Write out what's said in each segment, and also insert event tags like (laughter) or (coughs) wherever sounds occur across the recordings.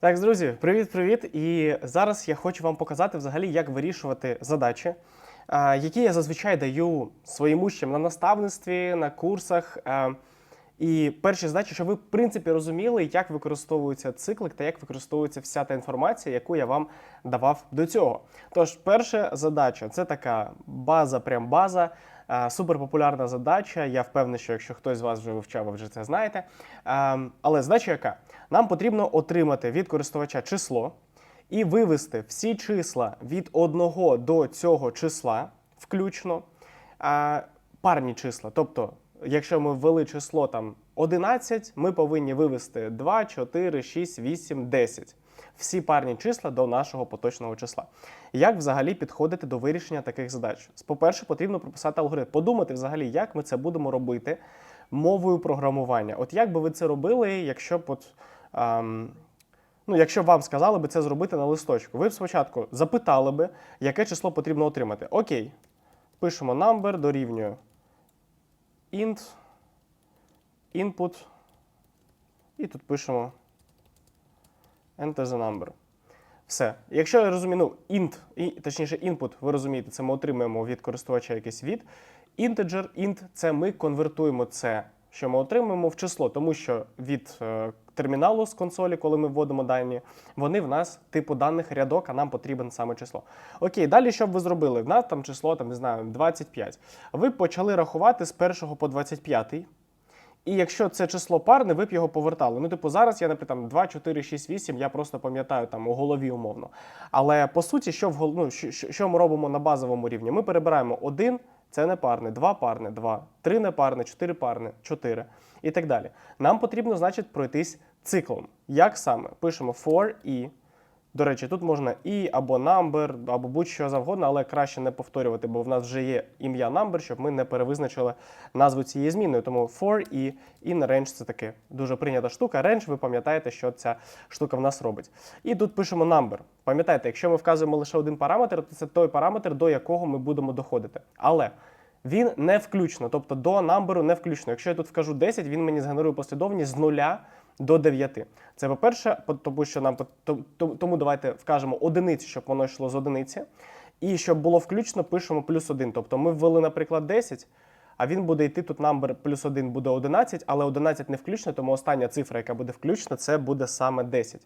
Так, друзі, привіт-привіт! І зараз я хочу вам показати взагалі, як вирішувати задачі, які я зазвичай даю своїм учням на наставництві, на курсах. І перші задачі, щоб ви в принципі розуміли, як використовується циклик та як використовується вся та інформація, яку я вам давав до цього. Тож, перша задача це така база, прям база. Суперпопулярна задача. Я впевнений, що якщо хтось з вас вже вивчав, ви вже це знаєте. Але задача яка? Нам потрібно отримати від користувача число і вивести всі числа від 1 до цього числа, включно парні числа. Тобто, якщо ми ввели число там 11, ми повинні вивести 2, 4, 6, 8, 10. Всі парні числа до нашого поточного числа. Як взагалі підходити до вирішення таких задач? По-перше, потрібно прописати алгоритм, подумати взагалі, як ми це будемо робити мовою програмування. От як би ви це робили, якщо б от. Ну, якщо вам сказали би це зробити на листочку, ви б спочатку запитали би, яке число потрібно отримати. Окей, пишемо number дорівнює int, input, і тут пишемо enter the number. Все. Якщо я розумію, ну, int, і, точніше, input, ви розумієте, це ми отримуємо від користувача якийсь від. Integer, int це ми конвертуємо це, що ми отримуємо в число, тому що від е, терміналу з консолі, коли ми вводимо дані, вони в нас типу даних рядок, а нам потрібен саме число. Окей, далі що б ви зробили? В нас там число, там, не знаю, 25. Ви почали рахувати з 1 по 25. І якщо це число парне, ви б його повертали. Ну, типу, зараз я, наприклад, там 2, 4, 6, 8, я просто пам'ятаю там у голові умовно. Але по суті, що в ну, що що ми робимо на базовому рівні? Ми перебираємо 1, це не парне, два парне, 2, 3 не парне, чотири парне, чотири і так далі. Нам потрібно, значить, пройтись циклом. Як саме? Пишемо for і. До речі, тут можна і або number, або будь-що завгодно, але краще не повторювати, бо в нас вже є ім'я number, щоб ми не перевизначили назву цієї зміни. Тому for і in range це таке дуже прийнята штука. Range, ви пам'ятаєте, що ця штука в нас робить. І тут пишемо number. Пам'ятаєте, якщо ми вказуємо лише один параметр, то це той параметр, до якого ми будемо доходити. Але він не включно, тобто до number не включно. Якщо я тут вкажу 10, він мені згенерує послідовність з нуля до 9. Це по-перше, тому що нам тому давайте вкажемо одиниці, щоб воно йшло з одиниці. І щоб було включно, пишемо плюс 1. Тобто ми ввели, наприклад, 10, а він буде йти тут number плюс 1 буде 11, але 11 не включно, тому остання цифра, яка буде включна, це буде саме 10.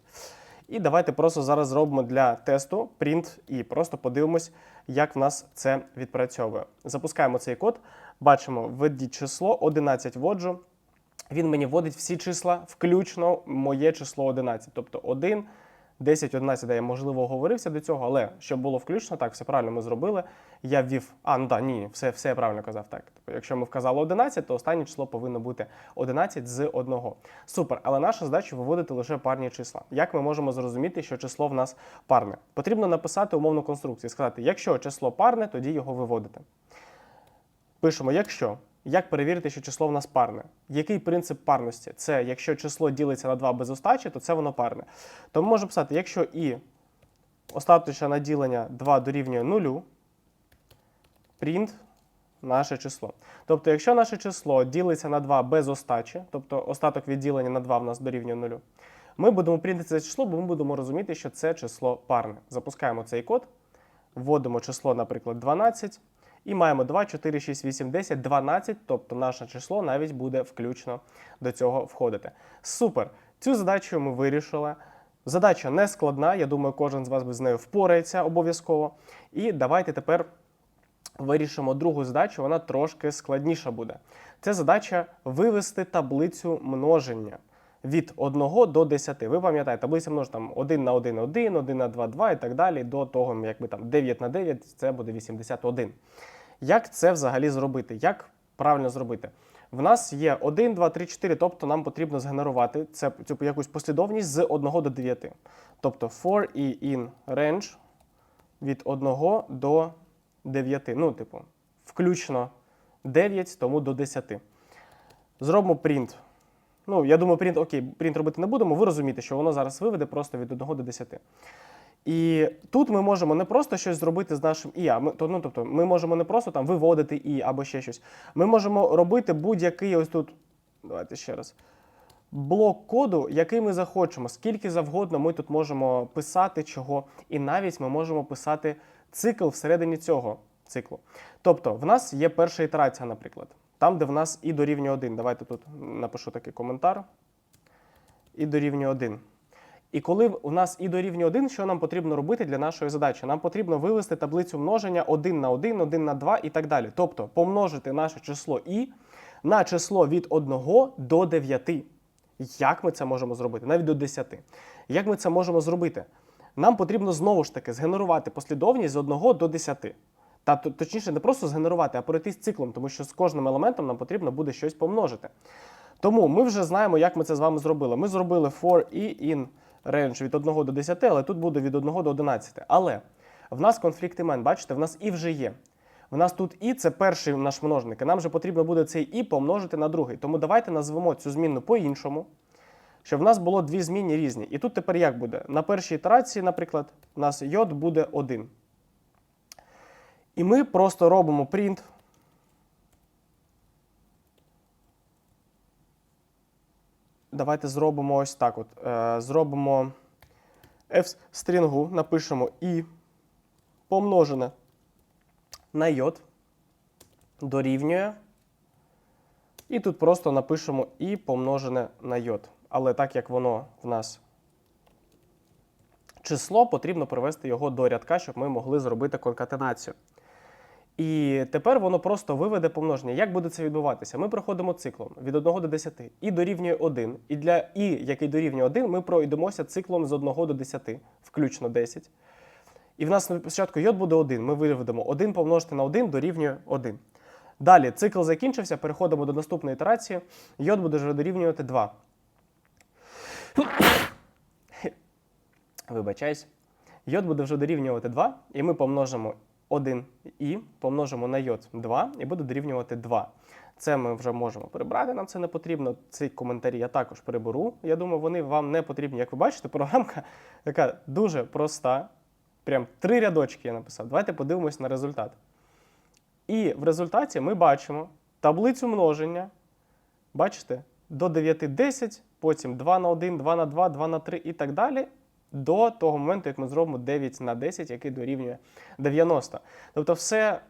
І давайте просто зараз зробимо для тесту print і просто подивимось, як в нас це відпрацьовує. Запускаємо цей код, бачимо, введіть число, 11 вводжу. Він мені вводить всі числа, включно моє число 11. Тобто 1, 10, 11, де я можливо оговорився до цього, але щоб було включно, так, все правильно ми зробили. Я ввів, а, ну так, ні, все, все я правильно казав. Так. Тобто, якщо ми вказали 11, то останнє число повинно бути 11 з 1. Супер, але наша задача виводити лише парні числа. Як ми можемо зрозуміти, що число в нас парне? Потрібно написати умовну конструкцію, сказати, якщо число парне, тоді його виводити. Пишемо, якщо. Як перевірити, що число в нас парне? Який принцип парності? Це якщо число ділиться на 2 без остачі, то це воно парне. То ми можемо писати, якщо і остаточне наділення 2 дорівнює 0, print наше число. Тобто, якщо наше число ділиться на 2 без остачі, тобто остаток відділення на 2 в нас дорівнює 0, ми будемо принти це число, бо ми будемо розуміти, що це число парне. Запускаємо цей код, вводимо число, наприклад, 12. І маємо 2, 4, 6, 8, 10, 12, тобто наше число навіть буде включно до цього входити. Супер! Цю задачу ми вирішили. Задача не складна, я думаю, кожен з вас з нею впорається обов'язково. І давайте тепер вирішимо другу задачу, вона трошки складніша буде. Це задача вивести таблицю множення від 1 до 10. Ви пам'ятаєте, таблиця множення там 1 на 1 – 1, 1 на 2 – 2 і так далі, до того, якби там 9 на 9 це буде 81. Як це взагалі зробити? Як правильно зробити? В нас є 1, 2, 3, 4, тобто нам потрібно згенерувати це, цю якусь послідовність з 1 до 9. Тобто for і in range від 1 до 9. Ну, типу, включно 9, тому до 10. Зробимо print. Ну, я думаю, print, окей, print робити не будемо. Ви розумієте, що воно зараз виведе просто від 1 до 10. І тут ми можемо не просто щось зробити з нашим і, а ми, то, ну, тобто, ми можемо не просто там виводити і або ще щось. Ми можемо робити будь-який ось тут. Давайте ще раз. блок коду, який ми захочемо. Скільки завгодно ми тут можемо писати чого, і навіть ми можемо писати цикл всередині цього циклу. Тобто, в нас є перша ітерація, наприклад, там, де в нас і дорівнює 1. Давайте тут напишу такий коментар. І дорівнює 1. І коли у нас і дорівнює 1, що нам потрібно робити для нашої задачі? Нам потрібно вивести таблицю множення 1 на 1, 1 на 2 і так далі. Тобто помножити наше число і на число від 1 до 9. Як ми це можемо зробити? Навіть до 10. Як ми це можемо зробити? Нам потрібно знову ж таки згенерувати послідовність з 1 до 10. Та точніше, не просто згенерувати, а пройтись циклом, тому що з кожним елементом нам потрібно буде щось помножити. Тому ми вже знаємо, як ми це з вами зробили. Ми зробили for i in range від 1 до 10, але тут буде від 1 до 11. Але в нас конфлікт імен, бачите, в нас і вже є. В нас тут і це перший наш множник, і нам же потрібно буде цей і помножити на другий. Тому давайте назвемо цю змінну по-іншому, щоб в нас було дві змінні різні. І тут тепер як буде? На першій ітерації, наприклад, у нас йод буде 1. І ми просто робимо print. Давайте зробимо ось так. От. Е, зробимо f стрінгу, напишемо і помножене на йод дорівнює. І тут просто напишемо і помножене на йод. Але так як воно в нас число, потрібно привести його до рядка, щоб ми могли зробити конкатенацію. І тепер воно просто виведе помноження. Як буде це відбуватися? Ми проходимо циклом від 1 до 10 і дорівнює 1. І для і, який дорівнює 1, ми пройдемося циклом з 1 до 10, включно 10. І в нас спочатку йод буде 1. Ми виведемо 1 помножити на 1 дорівнює 1. Далі цикл закінчився, переходимо до наступної ітерації. Йод буде вже дорівнювати 2. (coughs) Вибачаюсь. Йод буде вже дорівнювати 2, і ми помножимо 1 і помножимо на йод 2 і буде дорівнювати 2. Це ми вже можемо прибрати, нам це не потрібно. Ці коментарі я також приберу. Я думаю, вони вам не потрібні. Як ви бачите, програмка (laughs) така дуже проста. Прям три рядочки я написав. Давайте подивимось на результат. І в результаті ми бачимо таблицю множення. Бачите? До 9 10, потім 2 на 1, 2 на 2, 2 на 3 і так далі. До того моменту, як ми зробимо 9 на 10, який дорівнює 90. Тобто, все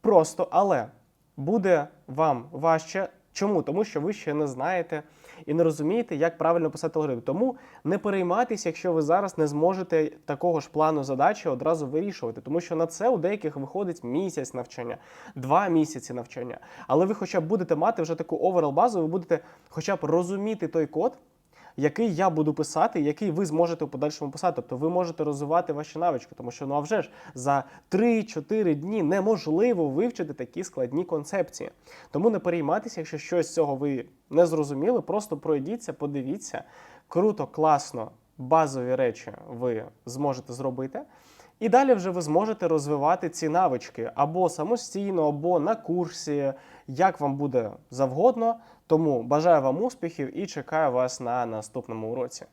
просто, але буде вам важче. Чому? Тому що ви ще не знаєте і не розумієте, як правильно писати алгоритм. Тому не переймайтеся, якщо ви зараз не зможете такого ж плану задачі одразу вирішувати, тому що на це у деяких виходить місяць навчання, два місяці навчання. Але ви хоча б будете мати вже таку оверал базу, ви будете хоча б розуміти той код, який я буду писати, який ви зможете у подальшому писати. Тобто ви можете розвивати ваші навички, тому що ну а вже ж за 3-4 дні неможливо вивчити такі складні концепції. Тому не переймайтеся, якщо щось з цього ви не зрозуміли, просто пройдіться, подивіться. Круто, класно, базові речі ви зможете зробити. І далі вже ви зможете розвивати ці навички або самостійно, або на курсі, як вам буде завгодно. Тому бажаю вам успіхів і чекаю вас на наступному уроці.